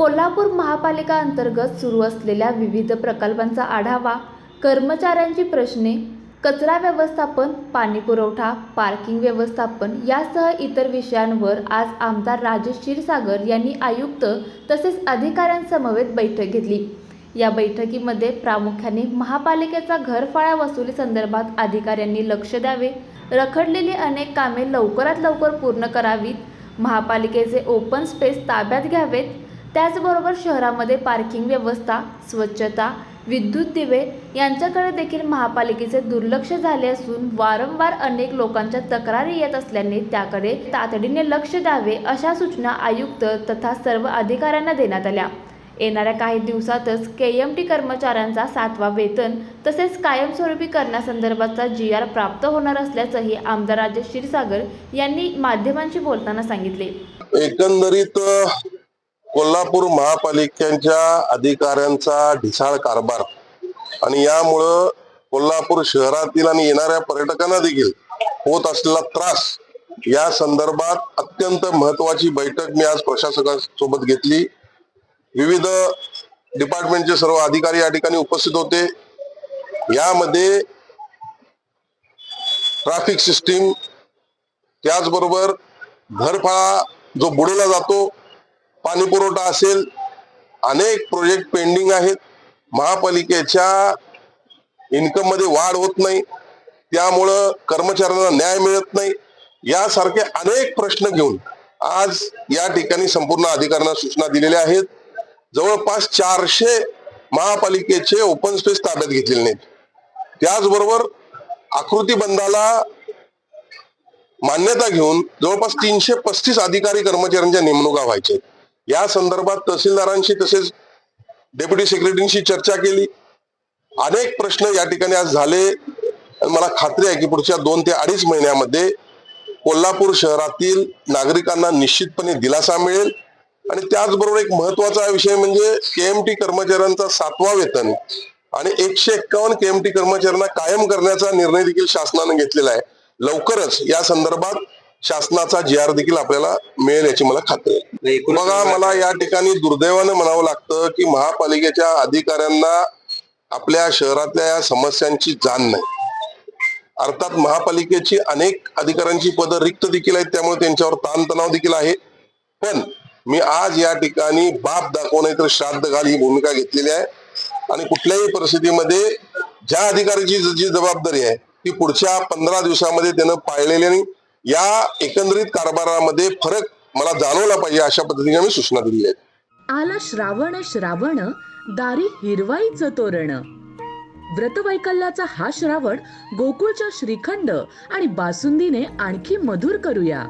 कोल्हापूर महापालिका अंतर्गत सुरू असलेल्या विविध प्रकल्पांचा आढावा कर्मचाऱ्यांची प्रश्ने कचरा व्यवस्थापन पाणी पुरवठा पार्किंग व्यवस्थापन यासह इतर विषयांवर आज आमदार राजेश क्षीरसागर यांनी आयुक्त तसेच अधिकाऱ्यांसमवेत बैठक घेतली. या बैठकीमध्ये प्रामुख्याने महापालिकेचा घरफाळा वसुली संदर्भात अधिकाऱ्यांनी लक्ष द्यावे रखडलेली अनेक कामे लवकरात लवकर पूर्ण करावीत महापालिकेचे ओपन स्पेस ताब्यात घ्यावेत त्याचबरोबर शहरामध्ये पार्किंग व्यवस्था स्वच्छता विद्युत दिवे यांच्याकडे देखील महापालिकेचे दुर्लक्ष झाले असून वारंवार अनेक लोकांच्या तक्रारी येत असल्याने त्याकडे तातडीने लक्ष द्यावे अशा सूचना आयुक्त तथा सर्व अधिकाऱ्यांना देण्यात आल्या. येणाऱ्या काही दिवसातच के एम टी कर्मचाऱ्यांचा सातवा वेतन तसेच कायमस्वरूपी करण्यासंदर्भातचा जी आर प्राप्त होणार असल्याचंही आमदार राजेश क्षीरसागर यांनी माध्यमांशी बोलताना सांगितले. एकंदरीत कोल्हापूर महापालिकेच्या अधिकाऱ्यांचा ढिसाळ कारभार. आणि यामुळं कोल्हापूर शहरातील आणि येणाऱ्या पर्यटकांना देखील होत असलेला त्रास या संदर्भात अत्यंत महत्वाची बैठक मी आज प्रशासकांसोबत घेतली. विविध डिपार्टमेंटचे सर्व अधिकारी या ठिकाणी उपस्थित होते. यामध्ये ट्रॅफिक सिस्टीम त्याचबरोबर घरफाळा जो बुडवला जातो पाणी पुरवठा असेल अनेक प्रोजेक्ट पेंडिंग आहेत. महापालिकेच्या इन्कममध्ये वाढ होत नाही. त्यामुळं कर्मचाऱ्यांना न्याय मिळत नाही. यासारखे अनेक प्रश्न घेऊन आज या ठिकाणी संपूर्ण अधिकाऱ्यांना सूचना दिलेल्या आहेत. जवळपास चारशे महापालिकेचे ओपन स्पेस ताब्यात घेतलेले नाहीत. त्याचबरोबर आकृती बंधाला मान्यता घेऊन जवळपास तीनशे पस्तीस अधिकारी कर्मचाऱ्यांच्या नेमणुका व्हायच्या आहेत. या संदर्भात तहसीलदारांशी तसेच डेप्युटी सेक्रेटरीशी चर्चा केली. अनेक प्रश्न या ठिकाणी आज झाले. मला खात्री आहे की पुढच्या दोन ते अडीच महिन्यामध्ये कोल्हापूर शहरातील नागरिकांना निश्चितपणे दिलासा मिळेल. आणि त्याचबरोबर एक महत्त्वाचा विषय म्हणजे केएमटी कर्मचाऱ्यांचा सातवा वेतन आणि एकशे एक्कावन्न केएमटी कर्मचाऱ्यांना कायम करण्याचा निर्णय देखील शासनाने घेतलेला आहे. लवकरच या संदर्भात शासनाचा जी आर देखील आपल्याला मिळेल याची मला खात्री आहे. नाही, बघा मला या ठिकाणी दुर्दैवानं म्हणावं लागतं की महापालिकेच्या अधिकाऱ्यांना आपल्या शहरातल्या या समस्यांची जाण नाही. अर्थात महापालिकेची अनेक अधिकाऱ्यांची पदं रिक्त देखील आहेत त्यामुळे त्यांच्यावर ताणतणाव देखील आहे. पण मी आज या ठिकाणी बाप दाखव नाही तर श्राद्ध घाल ही भूमिका घेतलेली आहे. आणि कुठल्याही परिस्थितीमध्ये ज्या अधिकाऱ्याची जी जी जबाबदारी आहे ती पुढच्या पंधरा दिवसामध्ये त्यानं पाळलेली आणि या एकंदरीत कारभारामध्ये फरक मला जाणवला पाहिजे अशा पद्धतीने मी सूचना दिली आहेत आला श्रावण श्रावण दारी हिरवाईचं तोरण. व्रतवैकल्याचा हा श्रावण गोकुळच्या श्रीखंड आणि बासुंदीने आणखी मधुर करूया.